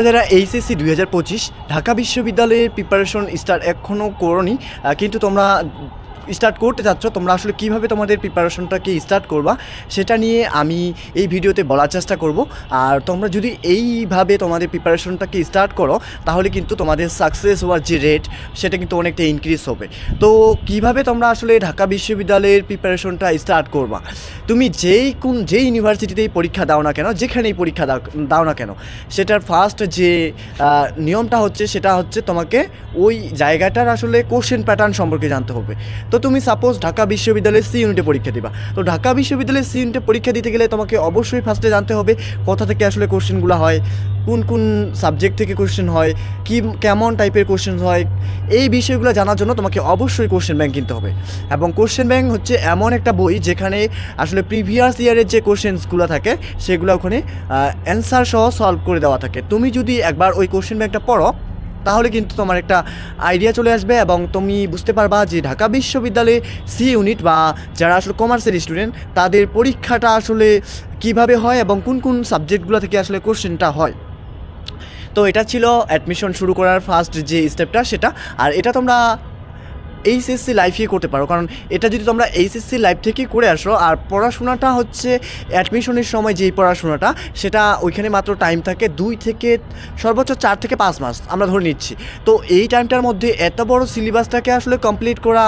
যারা এইচএসসি দুই হাজার পঁচিশ ঢাকা বিশ্ববিদ্যালয়ের প্রিপারেশন স্টার্ট এখনও করনি কিন্তু তোমরা স্টার্ট করতে চাচ্ছ, তোমরা আসলে কীভাবে তোমাদের প্রিপারেশনটাকে স্টার্ট করবা, সেটা নিয়ে আমি এই ভিডিওতে বলার চেষ্টা করব। আর তোমরা যদি এইভাবে তোমাদের প্রিপারেশনটাকে স্টার্ট করো, তাহলে কিন্তু তোমাদের সাকসেস হওয়ার যে রেট সেটা কিন্তু অনেকটা ইনক্রিজ হবে। তো কীভাবে তোমরা আসলে ঢাকা বিশ্ববিদ্যালয়ের প্রিপারেশনটা স্টার্ট করবা? তুমি যেই কোন, যেই ইউনিভার্সিটিতেই পরীক্ষা দাও না কেন, যেখানেই পরীক্ষা দাও দাও না কেন, সেটার ফার্স্ট যে নিয়মটা হচ্ছে, সেটা হচ্ছে তোমাকে ওই জায়গাটার আসলে কোশ্চেন প্যাটার্ন সম্পর্কে জানতে হবে। তো তুমি সাপোজ ঢাকা বিশ্ববিদ্যালয়ের সি ইউনিটে পরীক্ষা দিবা। তো ঢাকা বিশ্ববিদ্যালয়ের সি ইউনিটে পরীক্ষা দিতে গেলে তোমাকে অবশ্যই ফার্স্টে জানতে হবে কোথা থেকে আসলে কোশ্চেনগুলো হয়, কোন কোন সাবজেক্ট থেকে কোশ্চেন হয়, কি, কেমন টাইপের কোশ্চেন হয়, এই বিষয়গুলো জানার জন্য তোমাকে অবশ্যই কোশ্চেন ব্যাংক কিনতে হবে। এবং কোশ্চেন ব্যাংক হচ্ছে এমন একটা বই যেখানে আসলে প্রিভিয়াস ইয়ারের যে কোশ্চেন্সগুলো থাকে, সেগুলো ওখানে অ্যান্সার সহ সলভ করে দেওয়া থাকে। তুমি যদি একবার ওই কোশ্চেন ব্যাংকটা পড়ো তাহলে কিন্তু তোমার একটা আইডিয়া চলে আসবে এবং তুমি বুঝতে পারবা যে ঢাকা বিশ্ববিদ্যালয়ে সি ইউনিট বা যারা আসলে কমার্সের স্টুডেন্ট তাদের পরীক্ষাটা আসলে কীভাবে হয় এবং কোন কোন সাবজেক্টগুলো থেকে আসলে কোশ্চেনটা হয়। তো এটা ছিল অ্যাডমিশন শুরু করার ফার্স্ট যে স্টেপটা সেটা। আর এটা তোমরা এইচএসসি লাইফে করতে পারো। কারণ এটা যদি তোমরা এইচএসসি লাইফ থেকে করে আসো, আর পড়াশোনাটা হচ্ছে অ্যাডমিশনের সময় যেই পড়াশোনাটা, সেটা ওইখানে মাত্র টাইম থাকে দুই থেকে সর্বোচ্চ চার থেকে পাঁচ মাস, আমরা ধরে নিচ্ছি। তো এই টাইমটার মধ্যে এত বড় সিলেবাসটাকে আসলে কমপ্লিট করা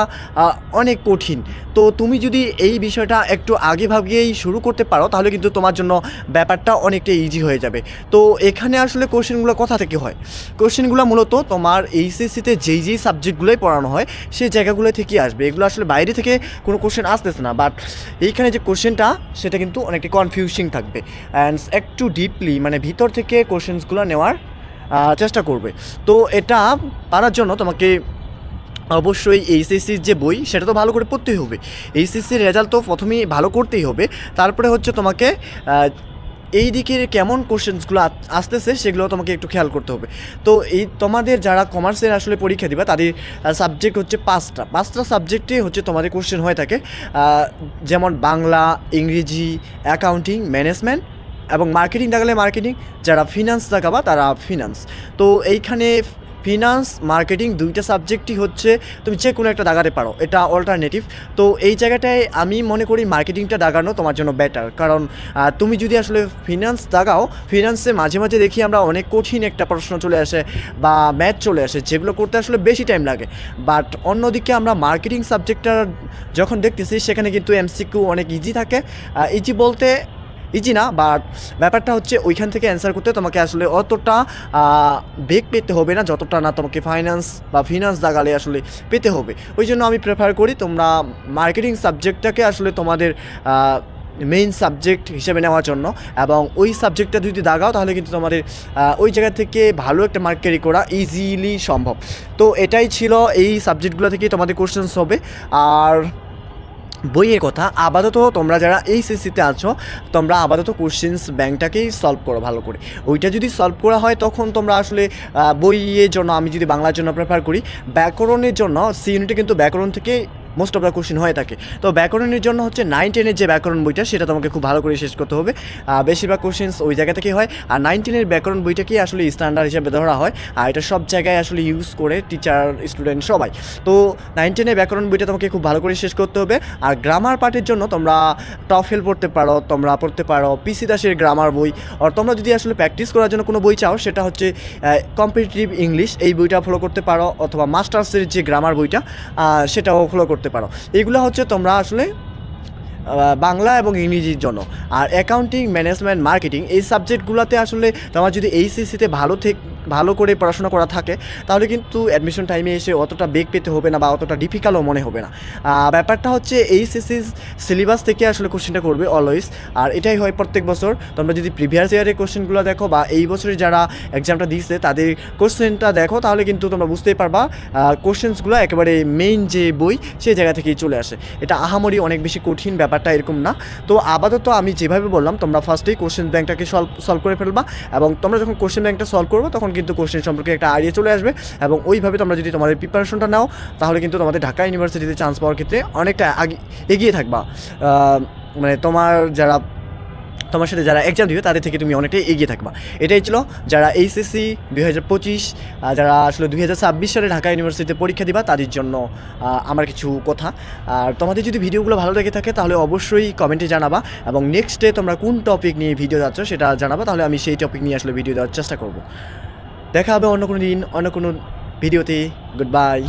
অনেক কঠিন। তো তুমি যদি এই বিষয়টা একটু আগে ভাগেই শুরু করতে পারো, তাহলে কিন্তু তোমার জন্য ব্যাপারটা অনেকটা ইজি হয়ে যাবে। তো এখানে আসলে কোশ্চেনগুলো কোথা থেকে হয়? কোশ্চেনগুলো মূলত তোমার এইচএসসিতে যেই যেই সাবজেক্টগুলোই পড়ানো হয় সেই জায়গাগুলো থেকেই আসবে। এগুলো আসলে বাইরে থেকে কোনো কোশ্চেন আসতেছে না বাট এইখানে যে কোশ্চেনটা সেটা কিন্তু অনেকটা কনফিউশিং থাকবে। অ্যান্ড একটু ডিপলি মানে ভিতর থেকে কোশ্চেন্সগুলো নেওয়ার চেষ্টা করবে। তো এটা পারার জন্য তোমাকে অবশ্যই এইচএসসির যে বই, সেটা তো ভালো করে পড়তেই হবে। এইচএসসির রেজাল্ট তো প্রথমেই ভালো করতেই হবে। তারপরে হচ্ছে তোমাকে এই দিকের কেমন কোশ্চেন্সগুলো আসতেছে সেগুলো তোমাকে একটু খেয়াল করতে হবে। তো এই তোমাদের যারা কমার্সের আসলে পরীক্ষা দিবা, তাদের সাবজেক্ট হচ্ছে পাঁচটা। পাঁচটা সাবজেক্টে হচ্ছে তোমাদের কোশ্চেন হয়ে থাকে যেমন বাংলা, ইংরেজি অ্যাকাউন্টিং ম্যানেজমেন্ট এবং মার্কেটিং দেখালে মার্কেটিং যারা ফিনান্স দেখাবা তারা ফিনান্স তো এইখানে ফিনান্স মার্কেটিং দুইটা সাবজেক্টই হচ্ছে তুমি যে কোনো একটা দাগাতে পারো। এটা অল্টারনেটিভ তো এই জায়গাটায় আমি মনে করি মার্কেটিংটা দাগানো তোমার জন্য বেটার কারণ তুমি যদি আসলে ফিনান্স দাগাও ফিনান্সে মাঝে মাঝে দেখি আমরা অনেক কঠিন একটা প্রশ্ন চলে আসে বা ম্যাথ চলে আসে, যেগুলো করতে আসলে বেশি টাইম লাগে। বাট অন্যদিকে আমরা মার্কেটিং সাবজেক্টটা যখন দেখতেছি, সেখানে কিন্তু এমসিকিউ অনেক ইজি থাকে। ইজি বলতে ইজি না বাট ব্যাপারটা হচ্ছে ওইখান থেকে অ্যান্সার করতে তোমাকে আসলে অতটা বেগ পেতে হবে না, যতটা না তোমাকে ফাইন্যান্স বা ফিনান্স দাগালে আসলে পেতে হবে। ওই জন্য আমি প্রেফার করি তোমরা মার্কেটিং সাবজেক্টটাকে আসলে তোমাদের মেইন সাবজেক্ট হিসেবে নেওয়ার জন্য এবং ওই সাবজেক্টটা যদি দাগাও তাহলে কিন্তু তোমাদের ওই জায়গা থেকে ভালো একটা মার্ক ক্যারি করা ইজিলি সম্ভব। তো এটাই ছিল এই সাবজেক্টগুলো থেকেই তোমাদের কোশ্চেন্স হবে। আর বইয়ের কথা। আপাতত তোমরা যারা এই সিসিতে আছো, তোমরা আপাতত কোশ্চেন্স ব্যাংকটাকেই সলভ করো ভালো করে। ওইটা যদি সলভ করা হয়, তখন তোমরা আসলে বইয়ের জন্য, আমি যদি বাংলার জন্য প্রেফার করি, ব্যাকরণের জন্য সি ইউনিটে কিন্তু ব্যাকরণ থেকে মোস্ট অফ দ্য কোশ্চেন হয়ে থাকে তো ব্যাকরণের জন্য হচ্ছে নাইন টেনের যে ব্যাকরণ বইটা, সেটা তোমাকে খুব ভালো করে শেষ করতে হবে। বেশিরভাগ কোশ্চেন্স ওই জায়গা থেকেই হয়। আর নাইন টেনের ব্যাকরণ বইটাকেই আসলে স্ট্যান্ডার্ড হিসেবে ধরা হয়। আর এটা সব জায়গায় আসলে ইউজ করে টিচার স্টুডেন্ট সবাই। তো নাইন টেনের ব্যাকরণ বইটা তোমাকে খুব ভালো করে শেষ করতে হবে। আর গ্রামার পার্টের জন্য তোমরা টফেল পড়তে পারো, তোমরা পড়তে পারো পিসি দাসের গ্রামার বই। আর তোমরা যদি আসলে প্র্যাকটিস করার জন্য কোনো বই চাও, সেটা হচ্ছে কম্পিটিটিভ ইংলিশ এই বইটা ফলো করতে পারো। অথবা মাস্টার্সের যে গ্রামার বইটা সেটাও ফলো করতে পারো। এগুলো হচ্ছে তোমরা আসলে বাংলা এবং ইংরেজির জন্য। আর অ্যাকাউন্টিং ম্যানেজমেন্ট মার্কেটিং এই সাবজেক্টগুলোতে আসলে তোমার যদি এইচএসসিতে ভালো থেকে ভালো করে পড়াশোনা করা থাকে, তাহলে কিন্তু অ্যাডমিশন টাইমে এসে অতটা বেগ পেতে হবে না বা অতটা ডিফিকাল্টও মনে হবে না। ব্যাপারটা হচ্ছে এইচএসসি সিলেবাস থেকে আসলে কোশ্চেনটা করবে অলওয়েজ আর এটাই হয় প্রত্যেক বছর। তোমরা যদি প্রিভিয়াস ইয়ারের কোশ্চেনগুলো দেখো বা এই বছরে যারা এক্সামটা দিচ্ছে তাদের কোশ্চেনটা দেখো, তাহলে কিন্তু তোমরা বুঝতেই পারবা কোশ্চেন্সগুলো একেবারে মেইন যে বই সেই জায়গা থেকেই চলে আসে। এটা আহামরি অনেক বেশি কঠিন ব্যাপারটা এরকম না। তো আপাতত আমি যেভাবে বললাম, তোমরা ফার্স্টেই কোশ্চেন ব্যাংকটাকে সলভ সলভ করে ফেলবা এবং তোমরা যখন কোশ্চেন ব্যাংকটা সলভ করবে, তখন কিন্তু কোশ্চেন সম্পর্কে একটা আইডিয়া চলে আসবে এবং ওইভাবে তোমরা যদি তোমাদের প্রিপারেশনটা নাও, তাহলে কিন্তু তোমাদের ঢাকা ইউনিভার্সিটিতে চান্স পাওয়ার ক্ষেত্রে অনেকটা আগে, এগিয়ে থাকবা। মানে তোমার যারা, তোমার সাথে যারা এক্সাম দিবে, তাদের থেকে তুমি অনেকটাই এগিয়ে থাকবা। এটাই ছিল যারা এইচএসসি দুই হাজার পঁচিশ যারা আসলে দুই হাজার ছাব্বিশ সালে ঢাকা ইউনিভার্সিটিতে পরীক্ষা দিবা, তাদের জন্য আমার কিছু কথা। আর তোমাদের যদি ভিডিওগুলো ভালো লেগে থাকে, তাহলে অবশ্যই কমেন্টে জানাবা এবং নেক্সট ডে তোমরা কোন টপিক নিয়ে ভিডিও যাচ্ছ সেটা জানাবা। তাহলে আমি সেই টপিক নিয়ে আসলে ভিডিও দেওয়ার চেষ্টা করব। দেখা হবে অন্য কোনো দিন অন্য কোনো ভিডিওতে। Good bye